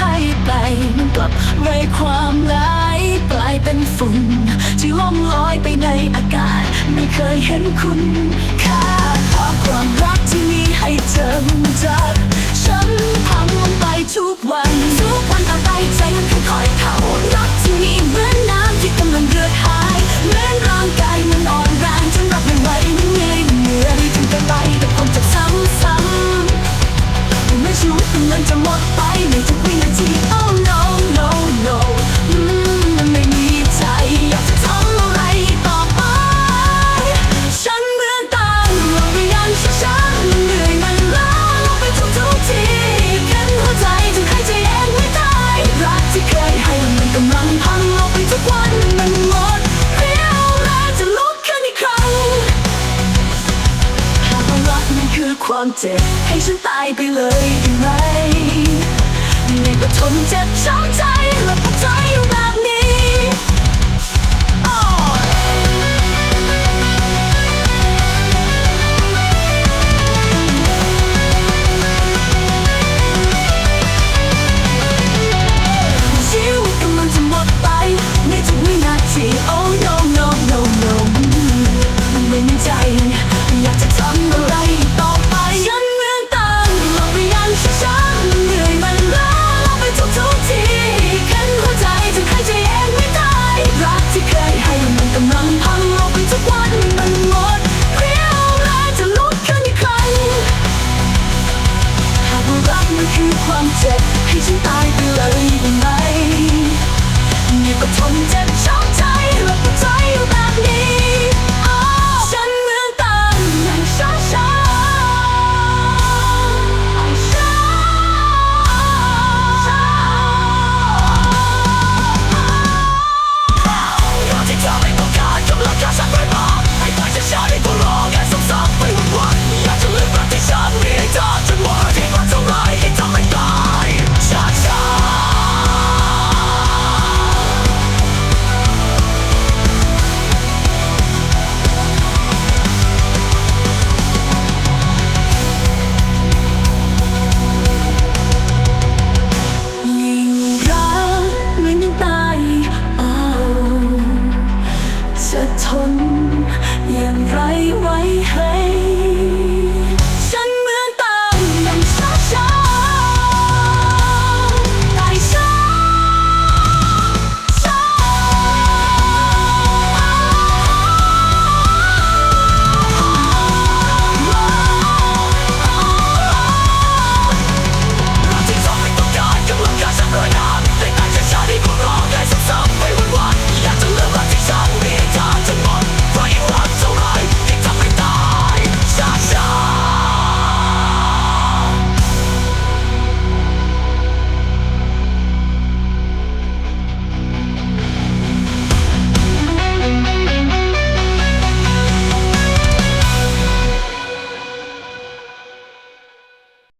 ให้ไปมันกลับไรความหลายกลายเป็นฝุ่นที่ล่องลอยไปในอากาศ ไม่เคยเห็นคุณค่าความรักที่มีให้เธอมันจ จ็บให้ฉันตายไปเลยได้ไหมไม่ก็ทนเจ็บช้ำใจและปวดใจอยู่